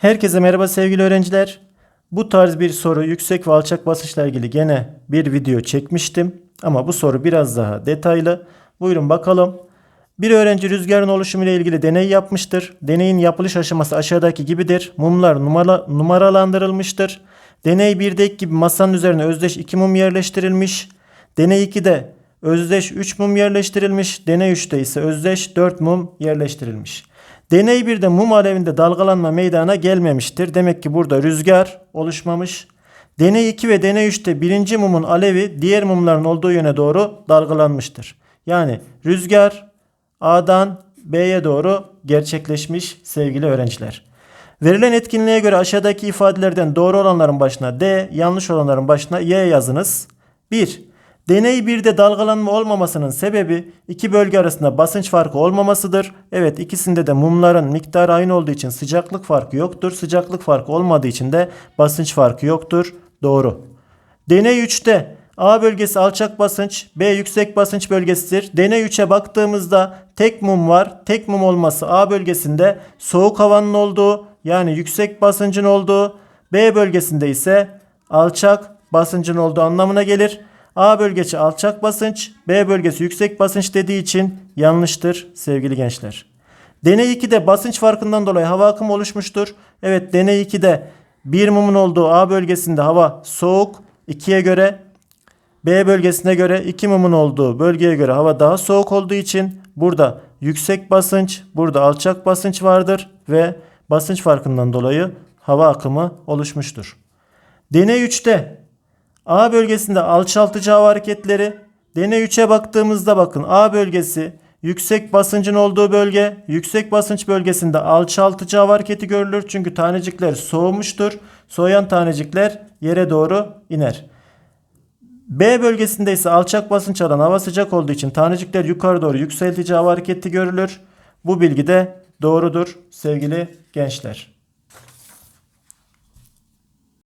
Herkese merhaba sevgili öğrenciler. Bu tarz bir soru yüksek ve alçak basınçla ilgili gene bir video çekmiştim. Ama bu soru biraz daha detaylı. Buyurun bakalım. Bir öğrenci rüzgarın oluşumu ile ilgili deney yapmıştır. Deneyin yapılış aşaması aşağıdaki gibidir. Mumlar numara, numaralandırılmıştır. Deney 1'deki gibi masanın üzerine özdeş 2 mum yerleştirilmiş. Deney 2'de özdeş 3 mum yerleştirilmiş. Deney 3'te ise özdeş 4 mum yerleştirilmiş. Deney 1'de mum alevinde dalgalanma meydana gelmemiştir. Demek ki burada rüzgar oluşmamış. Deney 2 ve deney 3'te birinci mumun alevi diğer mumların olduğu yöne doğru dalgalanmıştır. Yani rüzgar A'dan B'ye doğru gerçekleşmiş sevgili öğrenciler. Verilen etkinliğe göre aşağıdaki ifadelerden doğru olanların başına D, yanlış olanların başına Y yazınız. 1. Deney 1'de dalgalanma olmamasının sebebi iki bölge arasında basınç farkı olmamasıdır. Evet ikisinde de mumların miktarı aynı olduğu için sıcaklık farkı yoktur. Sıcaklık farkı olmadığı için de basınç farkı yoktur. Doğru. Deney 3'te A bölgesi alçak basınç, B yüksek basınç bölgesidir. Deney 3'e baktığımızda tek mum var. Tek mum olması A bölgesinde soğuk havanın olduğu yani yüksek basıncın olduğu, B bölgesinde ise alçak basıncın olduğu anlamına gelir. A bölgesi alçak basınç, B bölgesi yüksek basınç dediği için yanlıştır sevgili gençler. Deney 2'de basınç farkından dolayı hava akımı oluşmuştur. Evet deney 2'de bir mumun olduğu A bölgesinde hava soğuk 2'ye göre B bölgesine göre 2 mumun olduğu bölgeye göre hava daha soğuk olduğu için burada yüksek basınç, burada alçak basınç vardır ve basınç farkından dolayı hava akımı oluşmuştur. Deney 3'te A bölgesinde alçaltıcı hava hareketleri. Deney 3'e baktığımızda bakın A bölgesi yüksek basıncın olduğu bölge. Yüksek basınç bölgesinde alçaltıcı hava hareketi görülür. Çünkü tanecikler soğumuştur. Soğuyan tanecikler yere doğru iner. B bölgesinde ise alçak basınç alan hava sıcak olduğu için tanecikler yukarı doğru yükseltici hava hareketi görülür. Bu bilgi de doğrudur sevgili gençler.